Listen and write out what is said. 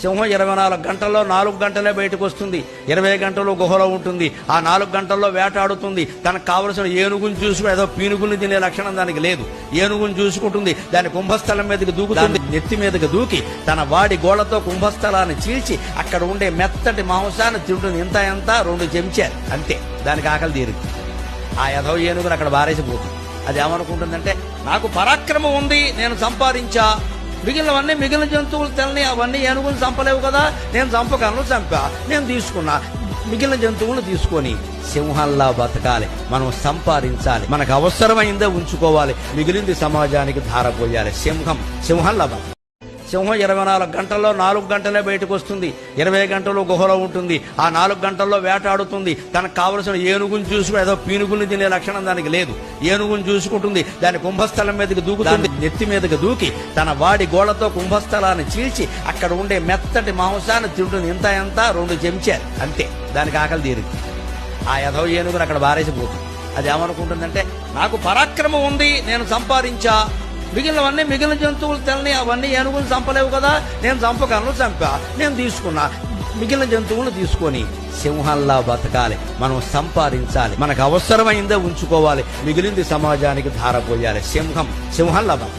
సింహం ఇరవై నాలుగు గంటల్లో నాలుగు గంటలే బయటకు వస్తుంది. ఇరవై గంటలు గుహలో ఉంటుంది. ఆ నాలుగు గంటల్లో వేటాడుతుంది. తనకు కావలసిన ఏనుగుని చూసుకుని ఏదో పీనుగుని తినే లక్షణం దానికి లేదు. ఏనుగుని చూసుకుంటుంది. దాని కుంభస్థలం మీదకి దూకుతుంది. నెత్తి మీదకి దూకి తన వాడి గోళ్ళతో కుంభస్థలాన్ని చీల్చి అక్కడ ఉండే మెత్తటి మాంసాన్ని తింటుంది. ఇంత ఎంత? రెండు చెంచారు అంతే. దానికి ఆకలి తీరింది. ఆ యథవ ఏనుగులు అక్కడ బారేసిపోతుంది అది ఏమనుకుంటుందంటే నాకు పరాక్రమం ఉంది. నేను సంపాదించా. మిగిలినవన్నీ మిగిలిన జంతువులు తెల్లని అవన్నీ ఏనుగులు చంపలేవు కదా. నేను చంపగలను చంపా. నేను తీసుకున్నా. మిగిలిన జంతువులను తీసుకొని సింహంలా బతకాలి. మనం సంపాదించాలి. మనకు అవసరమైందే ఉంచుకోవాలి. మిగిలింది సమాజానికి ధారపోయాలి. సింహం సింహంలా బతకాలి. సింహం ఇరవై నాలుగు గంటల్లో నాలుగు గంటలే బయటకు వస్తుంది. ఇరవై గంటలు గుహలో ఉంటుంది. ఆ నాలుగు గంటల్లో వేటాడుతుంది. తనకు కావలసిన ఏనుగుని చూసుకుని ఏదో పీనుగుని తినే లక్షణం దానికి లేదు. ఏనుగుని చూసుకుంటుంది. దాని కుంభస్థలం మీదకి దూకుతుంది. నెత్తి మీదకి దూకి తన వాడి గోళ్ళతో కుంభస్థలాన్ని చీల్చి అక్కడ ఉండే మెత్తటి మాంసాన్ని తింటుని ఇంత ఎంత రెండు చెంచారు. అంతే. దానికి ఆకలి తీరింది. ఆ యథవ ఏనుగును అక్కడ బారేసిపోతుంది అది ఏమనుకుంటుందంటే నాకు పరాక్రమం ఉంది నేను సంపాదించా. మిగిలినవన్నీ మిగిలిన జంతువులు తెల్లని అవన్నీ ఏనుగులు చంపలేవు కదా. నేను చంపగలను చంపా. నేను తీసుకున్నా. మిగిలిన జంతువులను తీసుకొని సింహంలా బతకాలి. మనం సంపాదించాలి. మనకు అవసరమైందే ఉంచుకోవాలి. మిగిలింది సమాజానికి ధారపోయాలి. సింహం సింహంలా బతకాలి.